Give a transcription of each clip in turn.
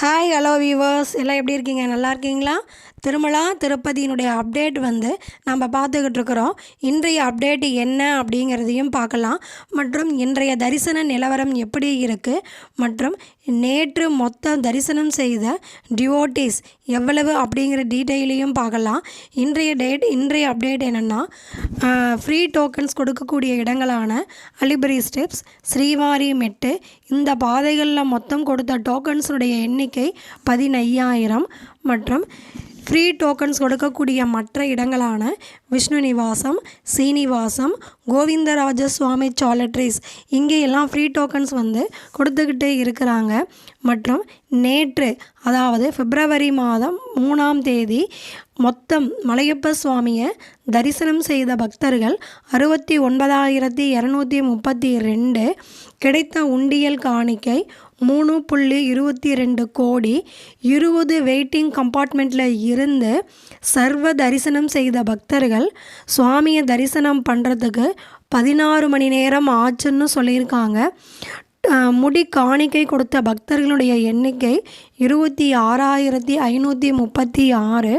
Hi hello viewers எல்லாம் எப்படி இருக்கீங்க? நல்லா இருக்கீங்களா? திருமலா திருப்பதியினுடைய அப்டேட் வந்து நம்ம பார்த்துக்கிட்டு இருக்கிறோம். இன்றைய அப்டேட் என்ன அப்படிங்கிறதையும் பார்க்கலாம். மற்றும் இன்றைய தரிசன நிலவரம் எப்படி இருக்குது மற்றும் நேற்று மொத்தம் தரிசனம் செய்த டிவோட்டிஸ் எவ்வளவு அப்படிங்கிற டீட்டெயிலையும் பார்க்கலாம். இன்றைய டேட் இன்றைய அப்டேட் என்னென்னா ஃப்ரீ டோக்கன்ஸ் கொடுக்கக்கூடிய இடங்களான அலிபரி ஸ்டெப்ஸ் ஸ்ரீவாரி மெட்டு இந்த பாதைகளில் மொத்தம் கொடுத்த டோக்கன்ஸுடைய எண்ணிக்கை பதினையாயிரம் மற்றும் ஃப்ரீ டோக்கன்ஸ் கொடுக்கக்கூடிய மற்ற இடங்களான விஷ்ணு நிவாசம் சீனிவாசம் கோவிந்தராஜ சுவாமி சாலட்ரிஸ். இங்கே எல்லாம் ஃப்ரீ டோக்கன்ஸ் வந்து கொடுத்துக்கிட்டே இருக்கிறாங்க. மற்றும் நேற்று அதாவது பிப்ரவரி மாதம் மூணாம் தேதி மொத்தம் மலையப்ப சுவாமியை தரிசனம் செய்த பக்தர்கள் அறுபத்தி ஒன்பதாயிரத்தி இரநூத்தி முப்பத்தி ரெண்டு கிடைத்த உண்டியல் காணிக்கை மூணு புள்ளி இருபத்தி ரெண்டு கோடி இருபது வெயிட்டிங் கம்பார்ட்மெண்ட்டில் இருந்து சர்வ தரிசனம் செய்த பக்தர்கள் சுவாமியை தரிசனம் பண்ணுறதுக்கு பதினாறு மணி நேரம் ஆச்சுன்னு சொல்லியிருக்காங்க. முடி காணிக்கை கொடுத்த பக்தர்களுடைய எண்ணிக்கை இருபத்தி ஆறாயிரத்தி ஐநூற்றி முப்பத்தி ஆறு.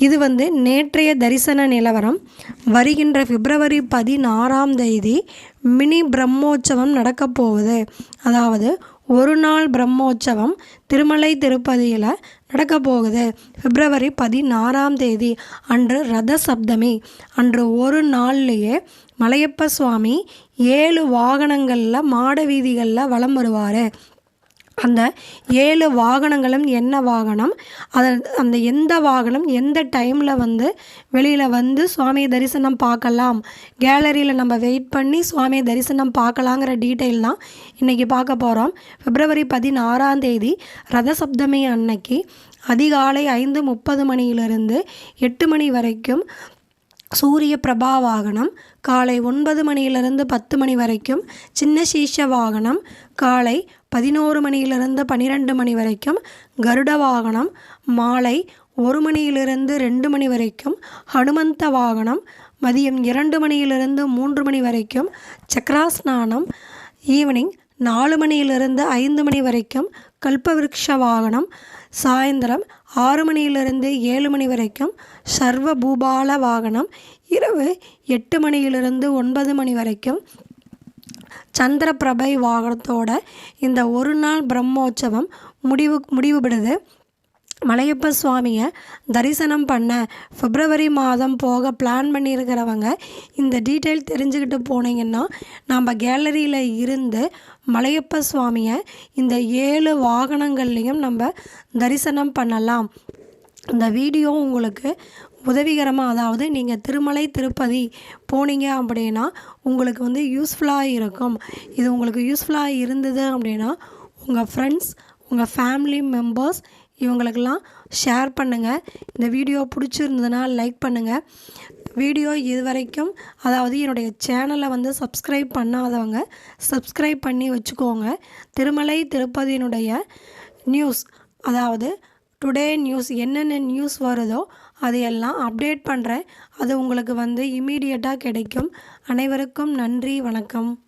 இது வந்து நேற்றைய தரிசன நிலவரம். வருகின்ற பிப்ரவரி பதினாறாம் தேதி மினி பிரம்மோற்சவம் நடக்கப் போகுது. அதாவது ஒரு நாள் பிரம்மோற்சவம் திருமலை திருப்பதியில் நடக்க போகுது. பிப்ரவரி பதினாறாம் தேதி அன்று ரத சப்தமி அன்று ஒரு நாள்லேயே மலையப்ப சுவாமி ஏழு வாகனங்களில் மாட வீதிகளில் வலம் வருவார். அந்த ஏழு வாகனங்களும் என்ன வாகனம்? அதை அந்த எந்த வாகனம் எந்த டைமில் வந்து வெளியில் வந்து சுவாமியை தரிசனம் பார்க்கலாம்? கேலரியில் நம்ம வெயிட் பண்ணி சுவாமியை தரிசனம் பார்க்கலாங்கிற டீட்டெயில் தான் இன்றைக்கி பார்க்க போகிறோம் பிப்ரவரி பதினாறாம் தேதி ரத சப்தமி அன்னைக்கு அதிகாலை ஐந்து முப்பது மணியிலிருந்து எட்டு மணி வரைக்கும் சூரிய பிரபா வாகனம் காலை ஒன்பது மணியிலிருந்து பத்து மணி வரைக்கும் சின்ன சீஷ வாகனம் காலை பதினோரு மணியிலிருந்து பன்னிரெண்டு மணி வரைக்கும் கருட வாகனம் மாலை ஒரு மணியிலிருந்து ரெண்டு மணி வரைக்கும் ஹனுமந்த வாகனம் மதியம் இரண்டு மணியிலிருந்து மூன்று மணி வரைக்கும் சக்கராஸ்நானம் ஈவினிங் நாலு மணியிலிருந்து ஐந்து மணி வரைக்கும் கல்பவிருக்ஷ வாகனம் சாயந்தரம் ஆறு மணியிலிருந்து ஏழு மணி வரைக்கும் சர்வ பூபால வாகனம் இரவு எட்டு மணியிலிருந்து ஒன்பது மணி வரைக்கும் சந்திரபிரபை வாகனத்தோட இந்த ஒரு நாள் பிரம்மோற்சவம் முடிவு முடிவுபடுது. மலையப்ப சுவாமியை தரிசனம் பண்ண பிப்ரவரி மாதம் போக பிளான் பண்ணியிருக்கிறவங்க இந்த டீட்டெயில் தெரிஞ்சுக்கிட்டு போனீங்கன்னா நம்ம கேலரியில் இருந்து மலையப்ப சுவாமியை இந்த ஏழு வாகனங்கள்லேயும் நம்ம தரிசனம் பண்ணலாம். இந்த வீடியோ உங்களுக்கு உதவிகரமாக அதாவது நீங்கள் திருமலை திருப்பதி போனீங்க அப்படின்னா உங்களுக்கு வந்து யூஸ்ஃபுல்லாக இருக்கும். இது உங்களுக்கு யூஸ்ஃபுல்லாக இருந்தது அப்படின்னா உங்கள் ஃப்ரெண்ட்ஸ் உங்கள் ஃபேமிலி மெம்பர்ஸ் இவங்களுக்கெல்லாம் ஷேர் பண்ணுங்கள் இந்த வீடியோ பிடிச்சிருந்ததுன்னா லைக் பண்ணுங்கள் வீடியோ இது வரைக்கும் அதாவது என்னுடைய சேனலை வந்து சப்ஸ்கிரைப் பண்ணாதவங்க சப்ஸ்கிரைப் பண்ணி வச்சுக்கோங்க. திருமலை திருப்பதியினுடைய நியூஸ் அதாவது டுடே நியூஸ் என்னென்ன நியூஸ் வருதோ அதையெல்லாம் அப்டேட் பண்ணுறேன் அது உங்களுக்கு வந்து இமீடியட்டாக கிடைக்கும். அனைவருக்கும் நன்றி வணக்கம்.